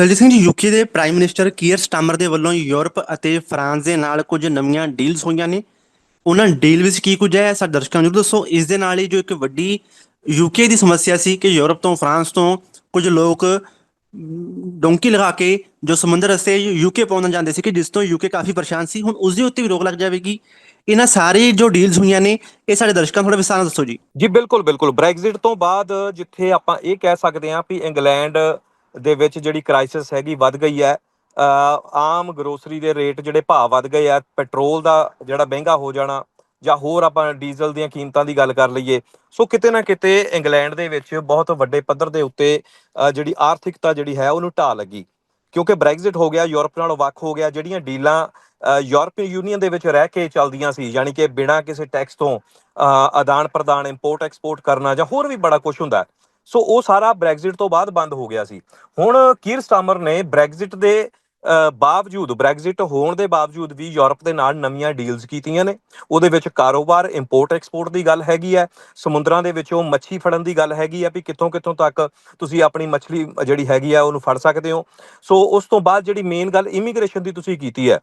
Daljit Singh ji UK ਦੇ prime minister ਕੀਅਰ ਸਟਾਮਰ ਦੇ ਵੱਲੋਂ ਯੂਰਪ ਅਤੇ ਫਰਾਂਸ ਦੇ ਨਾਲ ਕੁਝ ਨਵੀਆਂ ਡੀਲਸ ਹੋਈਆਂ ਨੇ। ਉਹਨਾਂ ਡੀਲ ਵਿੱਚ ਕੀ ਕੁਝ ਹੈ ਸਾਡੇ ਦਰਸ਼ਕਾਂ ਨੂੰ ਦੱਸੋ। ਇਸ ਦੇ ਨਾਲ ਹੀ ਜੋ ਇੱਕ ਵੱਡੀ ਯੂਕੇ ਦੀ ਸਮੱਸਿਆ ਸੀ ਕਿ ਯੂਰਪ ਤੋਂ ਫਰਾਂਸ ਤੋਂ ਕੁਝ ਲੋਕ ਅਮ, ਡੋਂਕੀ ਲਗਾ ਕੇ ਜੋ ਸਮੁੰਦਰ ਰਸਤੇ ਯੂਕੇ ਪਹੁੰਚਣ ਜਾਂਦੇ ਸੀ ਕਿ ਜਿਸ ਤੋਂ ਯੂਕੇ ਕਾਫੀ ਪਰੇਸ਼ਾਨ ਸੀ। ਹੁਣ ਉਸ ਦੇ ਉੱਤੇ ਵੀ ਰੋਕ ਲੱਗ ਜਾਵੇਗੀ। ਇਹਨਾਂ ਸਾਰੀ ਜੋ ਡੀਲਸ ਹੋਈਆਂ ਨੇ ਇਹ ਸਾਡੇ ਦਰਸ਼ਕਾਂ ਨੂੰ ਥੋੜਾ ਵਿਸਥਾਰ ਨਾਲ ਦੱਸੋ ਜੀ। ਜੀ ਬਿਲਕੁਲ ਬਿਲਕੁਲ। ਬ੍ਰੈਗਜ਼ਿਟ ਤੋਂ ਬਾਅਦ ਜਿੱਥੇ ਆਪਾਂ ਇਹ ਕਹਿ ਸਕਦੇ ਹਾਂ ਵੀ ਇੰਗਲੈਂਡ ਦੇ ਵਿੱਚ ਜਿਹੜੀ ਕ੍ਰਾਈਸਿਸ ਹੈਗੀ ਵੱਧ ਗਈ ਹੈ ਆਮ ਗਰੋਸਰੀ ਦੇ ਰੇਟ ਜਿਹੜੇ ਭਾਅ ਵੱਧ ਗਏ ਆ ਪੈਟਰੋਲ ਦਾ ਜਿਹੜਾ ਮਹਿੰਗਾ ਹੋ ਜਾਣਾ ਜਾਂ ਹੋਰ ਆਪਾਂ ਡੀਜ਼ਲ ਦੀਆਂ ਕੀਮਤਾਂ ਦੀ ਗੱਲ ਕਰ ਲਈਏ ਸੋ ਕਿਤੇ ਨਾ ਕਿਤੇ ਇੰਗਲੈਂਡ ਦੇ ਵਿੱਚ ਬਹੁਤ ਵੱਡੇ ਪੱਧਰ ਦੇ ਉੱਤੇ ਜਿਹੜੀ ਆਰਥਿਕਤਾ ਜਿਹੜੀ ਹੈ ਉਹਨੂੰ ਢਾਹ ਲੱਗੀ। ਕਿਉਂਕਿ ਬ੍ਰੈਗਜ਼ਿਟ ਹੋ ਗਿਆ ਯੂਰਪ ਨਾਲੋਂ ਵੱਖ ਹੋ ਗਿਆ ਜਿਹੜੀਆਂ ਡੀਲਾਂ ਅ, ਯੂਰਪੀ ਯੂਨੀਅਨ ਦੇ ਵਿੱਚ ਰਹਿ ਕੇ ਚੱਲਦੀਆਂ ਸੀ ਯਾਨੀ ਕਿ ਬਿਨਾਂ ਕਿਸੇ ਟੈਕਸ ਤੋਂ ਆਦਾਨ ਪ੍ਰਦਾਨ ਇੰਪੋਰਟ ਐਕਸਪੋਰਟ ਕਰਨਾ ਜਾਂ ਹੋਰ ਵੀ ਬੜਾ ਕੁਝ ਹੁੰਦਾ ਸੋ ਉਹ ਸਾਰਾ ਬ੍ਰੈਗਜ਼ਿਟ ਤੋਂ ਬਾਅਦ ਬੰਦ ਹੋ ਗਿਆ ਸੀ। ਹੁਣ ਕੀਰ ਸਟਾਮਰ ਨੇ ਬ੍ਰੈਗਜ਼ਿਟ ਦੇ ਬਾਵਜੂਦ, ਬ੍ਰੈਗਜ਼ਿਟ ਹੋਣ ਦੇ ਬਾਵਜੂਦ ਵੀ ਯੂਰਪ ਦੇ ਨਾਲ ਨਵੀਆਂ ਡੀਲਸ ਕੀਤੀਆਂ ਨੇ। ਉਹਦੇ ਵਿੱਚ ਕਾਰੋਬਾਰ, ਇੰਪੋਰਟ, ਐਕਸਪੋਰਟ ਦੀ ਗੱਲ ਹੈਗੀ ਹੈ। ਸਮੁੰਦਰਾਂ ਦੇ ਵਿੱਚੋਂ ਮੱਛੀ ਫੜਨ ਦੀ ਗੱਲ ਹੈਗੀ ਹੈ ਵੀ ਕਿੱਥੋਂ ਕਿੱਥੋਂ ਤੱਕ ਤੁਸੀਂ ਆਪਣੀ ਮੱਛੀ ਜਿਹੜੀ ਹੈਗੀ ਆ ਉਹਨੂੰ ਫੜ ਸਕਦੇ ਹੋ। ਸੋ ਉਸ ਤੋਂ ਬਾਅਦ ਜਿਹੜੀ ਮੇਨ ਗੱਲ ਇਮੀਗ੍ਰੇਸ਼ਨ ਦੀ ਤੁਸੀਂ ਕੀਤੀ ਹੈ।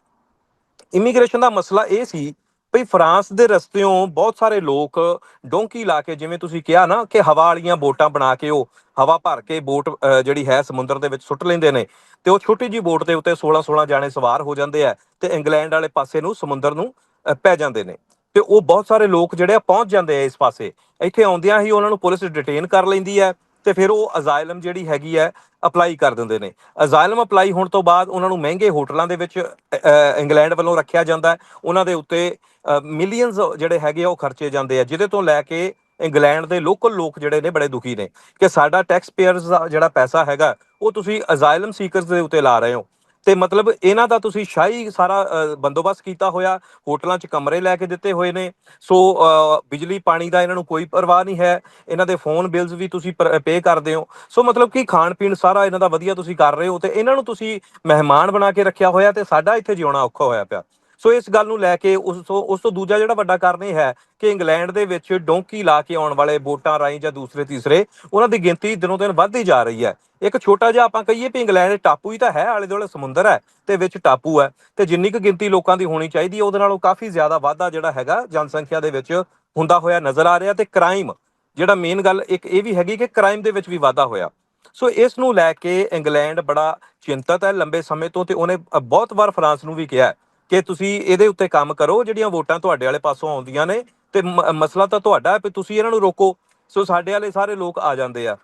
ਇਮੀਗ੍ਰੇਸ਼ਨ ਦਾ ਮਸਲਾ ਇਹ ਸੀ ਭਈ ਫਰਾਂਸ ਦੇ ਰਸਤਿਓਂ ਬਹੁਤ ਸਾਰੇ ਲੋਕ ਡੋਂਕੀ ਲਾ ਕੇ, ਜਿਵੇਂ ਤੁਸੀਂ ਕਿਹਾ ਨਾ ਕਿ ਹਵਾ ਵਾਲੀਆਂ ਬੋਟਾਂ ਬਣਾ ਕੇ ਉਹ ਹਵਾ ਭਰ ਕੇ ਬੋਟ ਜਿਹੜੀ ਹੈ ਸਮੁੰਦਰ ਦੇ ਵਿੱਚ ਸੁੱਟ ਲੈਂਦੇ ਨੇ ਤੇ ਉਹ ਛੋਟੀ ਜੀ ਬੋਟ ਦੇ ਉੱਤੇ 16 16 ਜਾਣੇ ਸਵਾਰ ਹੋ ਜਾਂਦੇ ਆ ਤੇ ਇੰਗਲੈਂਡ ਵਾਲੇ ਪਾਸੇ ਨੂੰ ਸਮੁੰਦਰ ਨੂੰ ਪੈ ਜਾਂਦੇ ਨੇ ਤੇ ਉਹ ਬਹੁਤ ਸਾਰੇ ਲੋਕ ਜਿਹੜੇ ਆ ਪਹੁੰਚ ਜਾਂਦੇ ਆ ਇਸ ਪਾਸੇ। ਇੱਥੇ ਆਉਂਦਿਆਂ ਹੀ ਉਹਨਾਂ ਨੂੰ ਪੁਲਿਸ ਡਿਟੇਨ ਕਰ ਲੈਂਦੀ ਹੈ ਤੇ ਫਿਰ ਉਹ ਅਜ਼ਾਇਲਮ ਜਿਹੜੀ ਹੈਗੀ ਹੈ ਅਪਲਾਈ ਕਰ ਦਿੰਦੇ ਨੇ। ਅਜ਼ਾਇਲਮ ਅਪਲਾਈ ਹੋਣ ਤੋਂ ਬਾਅਦ ਉਹਨਾਂ ਨੂੰ ਮਹਿੰਗੇ ਹੋਟਲਾਂ ਦੇ ਵਿੱਚ ਇੰਗਲੈਂਡ ਵੱਲੋਂ ਰੱਖਿਆ ਜਾਂਦਾ ਹੈ। ਉਹਨਾਂ ਦੇ ਉੱਤੇ ਮਿਲੀਅਨਸ ਜਿਹੜੇ ਹੈਗੇ ਆ, ਉਹ ਖਰਚੇ ਜਾਂਦੇ ਆ, ਜਿਹਦੇ ਤੋਂ ਲੈ ਕੇ ਇੰਗਲੈਂਡ ਦੇ ਲੋਕਲ ਲੋਕ ਜਿਹੜੇ ਨੇ, ਬੜੇ ਦੁਖੀ ਨੇ। ਕਿ ਸਾਡਾ ਟੈਕਸ ਪੇਅਰਸ ਦਾ ਜਿਹੜਾ ਪੈਸਾ ਹੈਗਾ, ਉਹ ਤੁਸੀਂ ਅਜ਼ਾਇਲਮ ਸੀਕਰਸ ਦੇ ਉੱਤੇ ਲਾ ਰਹੇ ਹੋ। ਤੇ ਮਤਲਬ ਇਹਨਾਂ ਦਾ ਤੁਸੀਂ ਸ਼ਾਹੀ ਸਾਰਾ ਬੰਦੋਬਸਤ ਕੀਤਾ ਹੋਇਆ, ਹੋਟਲਾਂ 'ਚ ਕਮਰੇ ਲੈ ਕੇ ਦਿੱਤੇ ਹੋਏ ਨੇ। ਸੋ ਬਿਜਲੀ, ਪਾਣੀ ਦਾ ਇਹਨਾਂ ਨੂੰ ਕੋਈ ਪਰਵਾਹ ਨਹੀਂ ਹੈ। ਇਹਨਾਂ ਦੇ ਫੋਨ ਬਿਲਸ ਵੀ ਤੁਸੀਂ ਪੇ ਕਰਦੇ ਹੋ। ਸੋ ਮਤਲਬ ਕਿ ਖਾਣ ਪੀਣ ਸਾਰਾ ਇਹਨਾਂ ਦਾ ਵਧੀਆ ਤੁਸੀਂ ਕਰ ਰਹੇ ਹੋ ਤੇ ਇਹਨਾਂ ਨੂੰ ਤੁਸੀਂ ਮਹਿਮਾਨ ਬਣਾ ਕੇ ਰੱਖਿਆ ਹੋਇਆ ਤੇ ਸਾਡਾ ਇੱਥੇ ਜਿਉਣਾ ਔਖਾ ਹੋਇਆ ਪਿਆ। ਸੋ ਇਸ ਗੱਲ ਨੂੰ ਲੈ ਕੇ ਉਸ ਤੋਂ ਉਸ ਤੋਂ ਦੂਜਾ ਜਿਹੜਾ ਵੱਡਾ ਕਾਰਨ ਇਹ ਹੈ ਕਿ ਇੰਗਲੈਂਡ ਦੇ ਵਿੱਚ ਡੋਂਕੀ ਲਾ ਕੇ ਆਉਣ ਵਾਲੇ ਵੋਟਾਂ ਰਾਹੀਂ ਜਾਂ ਦੂਸਰੇ, ਤੀਸਰੇ, ਉਹਨਾਂ ਦੀ ਗਿਣਤੀ ਦਿਨੋਂ ਦਿਨ ਵੱਧਦੀ ਜਾ ਰਹੀ ਹੈ। ਇੱਕ ਛੋਟਾ ਜਿਹਾ ਆਪਾਂ ਕਹੀਏ ਵੀ ਇੰਗਲੈਂਡ ਟਾਪੂ ਹੀ ਤਾਂ ਹੈ, ਆਲੇ ਦੁਆਲੇ ਸਮੁੰਦਰ ਹੈ ਤੇ ਵਿੱਚ ਟਾਪੂ ਹੈ ਤੇ ਜਿੰਨੀ ਕੁ ਗਿਣਤੀ ਲੋਕਾਂ ਦੀ ਹੋਣੀ ਚਾਹੀਦੀ ਹੈ, ਉਹਦੇ ਨਾਲੋਂ ਕਾਫੀ ਜ਼ਿਆਦਾ ਵਾਧਾ ਜਿਹੜਾ ਹੈਗਾ ਜਨਸੰਖਿਆ ਦੇ ਵਿੱਚ ਹੁੰਦਾ ਹੋਇਆ ਨਜ਼ਰ ਆ ਰਿਹਾ ਤੇ ਕ੍ਰਾਈਮ ਜਿਹੜਾ ਮੇਨ ਗੱਲ ਇੱਕ ਇਹ ਵੀ ਹੈਗੀ ਕਿ ਕ੍ਰਾਈਮ ਦੇ ਵਿੱਚ ਵੀ ਵਾਧਾ ਹੋਇਆ। ਸੋ ਇਸ ਨੂੰ ਲੈ ਕੇ ਇੰਗਲੈਂਡ ਬੜਾ ਚਿੰਤਤ ਹੈ ਲੰਬੇ ਸਮੇਂ ਤੋਂ ਤੇ ਉਹਨੇ ਬਹੁਤ ਵਾਰ ਫਰਾਂਸ ਨੂੰ ਵੀ ਕਿਹਾ ਕਿ ਤੁਸੀਂ ਇਹਦੇ ਉੱਤੇ ਕੰਮ ਕਰੋ, ਜਿਹੜੀਆਂ ਵੋਟਾਂ ਤੁਹਾਡੇ ਵਾਲੇ ਪਾਸੋਂ ਆਉਂਦੀਆਂ ਨੇ, ਤੇ ਮਸਲਾ ਤਾਂ ਤੁਹਾਡਾ ਹੈ, ਵੀ ਤੁਸੀਂ ਇਹਨਾਂ ਨੂੰ ਰੋਕੋ। ਸੋ ਸਾਡੇ ਵਾਲੇ ਸਾਰੇ ਲੋਕ ਆ ਜਾਂਦੇ ਆ।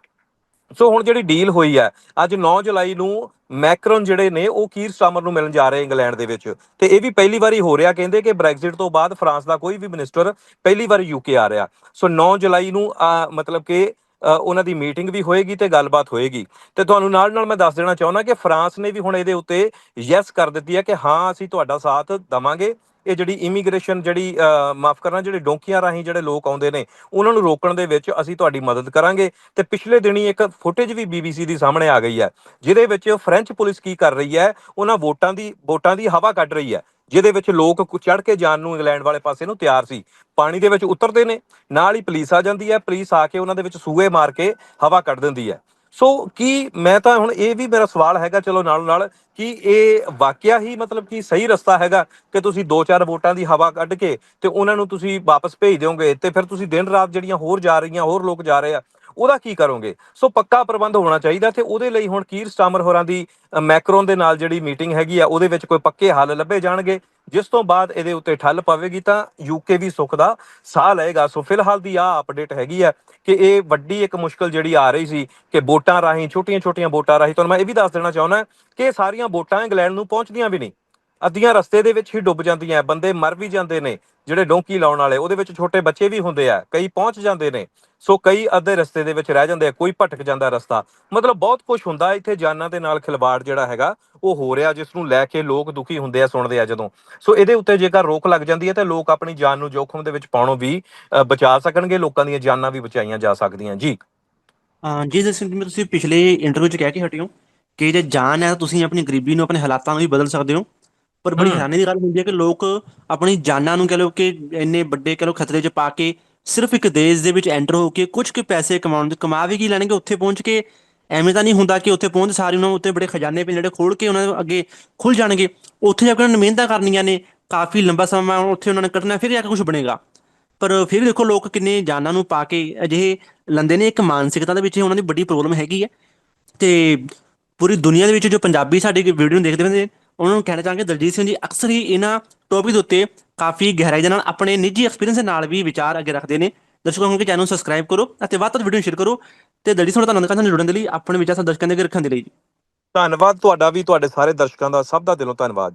ਸੋ ਹੁਣ ਜਿਹੜੀ ਡੀਲ ਹੋਈ ਹੈ, ਅੱਜ 9 ਜੁਲਾਈ ਨੂੰ ਮੈਕਰੋਨ ਜਿਹੜੇ ਨੇ, ਉਹ ਕੀਰ ਸਟਾਮਰ ਨੂੰ ਮਿਲਣ ਜਾ ਰਹੇ ਇੰਗਲੈਂਡ ਦੇ ਵਿੱਚ। ਤੇ ਇਹ ਵੀ ਪਹਿਲੀ ਵਾਰੀ ਹੋ ਰਿਹਾ, ਕਹਿੰਦੇ ਕਿ ਬ੍ਰੈਗਜ਼ਿਟ ਤੋਂ ਬਾਅਦ ਫਰਾਂਸ ਦਾ ਕੋਈ ਵੀ ਮਿਨਿਸਟਰ ਪਹਿਲੀ ਵਾਰੀ ਯੂਕੇ ਆ ਰਿਹਾ। ਸੋ 9 ਜੁਲਾਈ ਨੂੰ ਮਤਲਬ ਕਿ ਉਹਨਾਂ ਦੀ ਮੀਟਿੰਗ ਵੀ ਹੋਏਗੀ ਤੇ ਗੱਲਬਾਤ ਹੋਏਗੀ। ਤੇ ਤੁਹਾਨੂੰ ਨਾਲ ਨਾਲ ਮੈਂ ਦੱਸ ਦੇਣਾ ਚਾਹੁੰਦਾ ਕਿ ਫਰਾਂਸ ਨੇ ਵੀ ਹੁਣ ਇਹਦੇ ਉੱਤੇ ਯੈਸ ਕਰ ਦਿੱਤੀ ਹੈ ਕਿ ਹਾਂ, ਅਸੀਂ ਤੁਹਾਡਾ ਸਾਥ ਦਵਾਂਗੇ। ਇਹ ਜਿਹੜੀ ਇਮੀਗ੍ਰੇਸ਼ਨ ਜਿਹੜੀ ਮਾਫ ਕਰਨਾ, ਜਿਹੜੇ ਡੋਂਕੀਆਂ ਰਾਹੀਂ ਜਿਹੜੇ ਲੋਕ ਆਉਂਦੇ ਨੇ, ਉਹਨਾਂ ਨੂੰ ਰੋਕਣ ਦੇ ਵਿੱਚ ਅਸੀਂ ਤੁਹਾਡੀ ਮਦਦ ਕਰਾਂਗੇ। ਤੇ ਪਿਛਲੇ ਦਿਨੀ ਇੱਕ ਫੁਟੇਜ ਵੀ BBC ਦੀ ਸਾਹਮਣੇ ਆ ਗਈ ਹੈ, ਜਿਹਦੇ ਵਿੱਚ ਫ੍ਰੈਂਚ ਪੁਲਿਸ ਕੀ ਕਰ ਰਹੀ ਹੈ, ਉਹਨਾਂ ਵੋਟਾਂ ਦੀ ਵੋਟਾਂ ਦੀ ਹਵਾ ਕੱਢ ਰਹੀ ਹੈ। ਜਿਹਦੇ ਵਿੱਚ ਲੋਕ ਚੜ ਕੇ ਜਾਣ ਨੂੰ ਇੰਗਲੈਂਡ ਵਾਲੇ ਪਾਸੇ ਨੂੰ ਤਿਆਰ ਸੀ। ਪਾਣੀ ਦੇ ਵਿੱਚ ਉਤਰਦੇ ਨੇ, ਨਾਲ ਹੀ ਪੁਲਿਸ ਆ ਜਾਂਦੀ ਹੈ। ਪੁਲਿਸ ਆ ਕੇ ਉਹਨਾਂ ਦੇ ਵਿੱਚ ਸੂਏ ਮਾਰ ਕੇ ਹਵਾ ਕੱਢ ਦਿੰਦੀ ਹੈ। ਸੋ ਕੀ ਮੈਂ ਤਾਂ ਹੁਣ ਇਹ ਵੀ ਮੇਰਾ ਸਵਾਲ ਹੈਗਾ, ਚਲੋ ਨਾਲ ਨਾਲ, ਕਿ ਇਹ ਵਾਕਿਆ ਹੀ ਮਤਲਬ ਕਿ ਸਹੀ ਰਸਤਾ ਹੈਗਾ ਕਿ ਤੁਸੀਂ ਦੋ ਚਾਰ ਵੋਟਾਂ ਦੀ ਹਵਾ ਕੱਢ ਕੇ ਤੇ ਉਹਨਾਂ ਨੂੰ ਤੁਸੀਂ ਵਾਪਸ ਭੇਜ ਦਿਓਗੇ ਤੇ ਫਿਰ ਤੁਸੀਂ ਦਿਨ ਰਾਤ ਜਿਹੜੀਆਂ ਹੋਰ ਜਾ ਰਹੀਆਂ, ਹੋਰ ਲੋਕ ਜਾ ਰਹੇ ਆ ਉਹਦਾ ਕੀ ਕਰੋਗੇ? ਸੋ ਪੱਕਾ ਪ੍ਰਬੰਧ ਹੋਣਾ ਚਾਹੀਦਾ ਤੇ ਉਹਦੇ ਲਈ ਹੁਣ ਕੀਰ ਸਟਾਮਰ ਹੋਰਾਂ ਦੀ ਮੈਕਰੋਨ ਦੇ ਨਾਲ ਜਿਹੜੀ ਮੀਟਿੰਗ ਹੈਗੀ ਆ, ਉਹਦੇ ਵਿੱਚ ਕੋਈ ਪੱਕੇ ਹੱਲ ਲੱਭੇ ਜਾਣਗੇ। ਜਿਸ ਤੋਂ ਬਾਅਦ ਇਹਦੇ ਉੱਤੇ ਠੱਲ ਪਵੇਗੀ ਤਾਂ ਯੂਕੇ ਵੀ ਸੁੱਖ ਦਾ ਸਾਹ ਲਏਗਾ। ਸੋ ਫਿਲਹਾਲ ਦੀ ਆ ਅਪਡੇਟ ਹੈਗੀ ਆ ਕਿ ਇਹ ਵੱਡੀ ਇੱਕ ਮੁਸ਼ਕਲ ਜਿਹੜੀ ਆ ਰਹੀ ਸੀ ਕਿ ਵੋਟਾਂ ਰਾਹੀਂ, ਛੋਟੀਆਂ-ਛੋਟੀਆਂ ਵੋਟਾਂ ਰਾਹੀਂ, ਤੁਹਾਨੂੰ ਮੈਂ ਇਹ ਵੀ ਦੱਸ ਦੇਣਾ ਚਾਹੁੰਦਾ ਕਿ ਸਾਰੀਆਂ ਵੋਟਾਂ ਇੰਗਲੈਂਡ ਨੂੰ ਪਹੁੰਚਦੀਆਂ ਵੀ ਨਹੀਂ। ਅੱਧੀਆਂ ਰਸਤੇ ਦੇ ਵਿੱਚ ਹੀ ਡੁੱਬ ਜਾਂਦੀਆਂ, ਬੰਦੇ ਮਰ ਵੀ ਜਾਂਦੇ ਨੇ, ਜਿਹੜੇ ਡੋਂਕੀ ਲਾਉਣ ਵਾਲੇ, ਉਹਦੇ ਵਿੱਚ ਛੋਟੇ ਬੱਚੇ ਵੀ ਹੁੰਦੇ ਆ, ਕਈ ਪਹੁੰਚ ਜਾਂਦੇ ਨੇ। ਸੋ ਕਈ ਅੱਧੇ ਰਸਤੇ ਦੇ ਵਿੱਚ ਰਹਿ ਜਾਂਦੇ ਆ ਕੋਈ ਭਟਕ ਜਾਂਦਾ ਰਸਤਾ। ਮਤਲਬ ਬਹੁਤ ਕੁਝ ਹੁੰਦਾ ਇੱਥੇ ਜਾਨਾਂ ਦੇ ਨਾਲ ਖਿਲਵਾੜ ਜਿਹੜਾ ਹੈਗਾ ਉਹ ਹੋ ਰਿਹਾ ਜਿਸ ਨੂੰ ਲੈ ਕੇ ਲੋਕ ਦੁਖੀ ਹੁੰਦੇ ਆ ਸੁਣਦੇ ਆ ਜਦੋਂ। ਸੋ ਇਹਦੇ ਉੱਤੇ ਜੇਕਰ ਰੋਕ ਲੱਗ ਜਾਂਦੀ ਹੈ ਤਾਂ ਲੋਕ ਆਪਣੀ ਜਾਨ ਨੂੰ ਜੋਖਮ ਦੇ ਵਿੱਚ ਪਾਉਣੋਂ ਵੀ ਬਚਾ ਸਕਣਗੇ ਲੋਕਾਂ ਦੀਆਂ ਜਾਨਾਂ ਵੀ ਬਚਾਈਆਂ ਜਾ ਸਕਦੀਆਂ। ਜੀ। ਹਾਂ ਜੀ ਜਿਵੇਂ ਤੁਸੀਂ ਪਿਛਲੇ ਇੰਟਰਵਿਊ 'ਚ ਕਹਿ ਕੇ ਹਟੇ ਹੋ ਕਿ ਜੇ ਜਾਨ ਹੈ ਤੁਸੀਂ ਆਪਣੀ ਗਰੀਬੀ ਨੂੰ ਆਪਣੇ ਹਾਲਾਤਾਂ ਨੂੰ ਵੀ ਬਦਲ ਸਕਦੇ ਹੋ। ਪਰ ਬੜੀ। ਹੈਰਾਨੀ ਦੀ ਗੱਲ ਹੁੰਦੀ ਹੈ ਕਿ ਲੋਕ ਆਪਣੀ ਜਾਨਾਂ ਨੂੰ ਕਹ ਲਓ ਕਿ ਇੰਨੇ ਵੱਡੇ ਕਹ ਲਓ ਖਤਰੇ 'ਚ ਪਾ ਕੇ ਸਿਰਫ ਇੱਕ ਦੇਸ਼ ਦੇ ਵਿੱਚ ਐਂਟਰ ਹੋ ਕੇ ਕੁਝ ਕੁ ਪੈਸੇ ਕਮਾਉਣ ਦੇ ਕਮਾ ਵੀ ਕੀ ਲੈਣਗੇ, ਉੱਥੇ ਪਹੁੰਚ ਕੇ ਐਵੇਂ ਤਾਂ ਨਹੀਂ ਹੁੰਦਾ ਕਿ ਉੱਥੇ ਪਹੁੰਚ ਸਾਰੇ ਉਹਨਾਂ ਉੱਤੇ ਬੜੇ ਖਜ਼ਾਨੇ ਪਏ ਜਿਹੜੇ ਖੋਲ ਕੇ ਉਹਨਾਂ ਦੇ ਅੱਗੇ ਖੁੱਲ ਜਾਣਗੇ। ਉੱਥੇ ਜਾ ਕੇ ਉਹਨਾਂ ਨੇ ਮਿਹਨਤਾਂ ਕਰਨੀਆਂ ਨੇ, ਕਾਫੀ ਲੰਬਾ ਸਮਾਂ ਉੱਥੇ ਉਹਨਾਂ ਨੇ ਕੱਢਣਾ, ਫਿਰ ਜਾ ਕੇ ਕੁਝ ਬਣੇਗਾ। ਪਰ ਫਿਰ ਦੇਖੋ ਲੋਕ ਕਿੰਨੇ ਜਾਨਾਂ ਨੂੰ ਪਾ ਕੇ ਅਜਿਹੇ ਲੰਦੇ ਨੇ, ਇੱਕ ਮਾਨਸਿਕਤਾ ਦੇ ਵਿੱਚ ਉਹਨਾਂ ਦੀ ਵੱਡੀ ਪ੍ਰੋਬਲਮ ਹੈਗੀ ਹੈ। ਤੇ ਪੂਰੀ ਦੁਨੀਆ ਦੇ ਵਿੱਚ ਜੋ ਪੰਜਾਬੀ ਸਾਡੀ ਵੀਡੀਓ ਨੂੰ ਦੇਖਦੇ ਹੁੰਦੇ ਨੇ ਉਹਨਾਂ ਨੂੰ ਕਹਿਣਾ ਚਾਹਾਂਗੇ, ਦਲਜੀਤ ਸਿੰਘ ਜੀ, ਅਕਸਰ ਹੀ ਇਹਨਾਂ ਟੌਪਿਕ ਦੇ ਉੱਤੇ ਕਾਫੀ ਗਹਿਰਾਈ ਦੇ ਨਾਲ ਆਪਣੇ ਨਿੱਜੀ ਐਕਸਪੀਰੀਅੰਸ ਦੇ ਨਾਲ ਵੀ ਵਿਚਾਰ ਅੱਗੇ ਰੱਖਦੇ ਨੇ। ਦਰਸ਼ਕਾਂ ਨੂੰ ਕਿ ਚੈਨਲ ਨੂੰ ਸਬਸਕ੍ਰਾਈਬ ਕਰੋ ਅਤੇ ਵੱਧ ਤੋਂ ਵੱਧ ਵੀਡੀਓ ਸ਼ੇਅਰ ਕਰੋ ਤੇ ਦਲਜੀਤ ਸਿੰਘ ਧੰਨਵਾਦ ਨਾਲ ਜੁੜਨ ਦੇ ਲਈ ਆਪਣੇ ਵਿਚਾਰ ਸਾਡੇ ਦਰਸ਼ਕਾਂ ਦੇ ਅੱਗੇ ਰੱਖਣ ਦੇ ਲਈ ਜੀ। ਧੰਨਵਾਦ ਤੁਹਾਡਾ ਵੀ, ਤੁਹਾਡੇ ਸਾਰੇ ਦਰਸ਼ਕਾਂ ਦਾ, ਸਭ ਦਾ ਦਿਲੋਂ ਧੰਨਵਾਦ ਜੀ।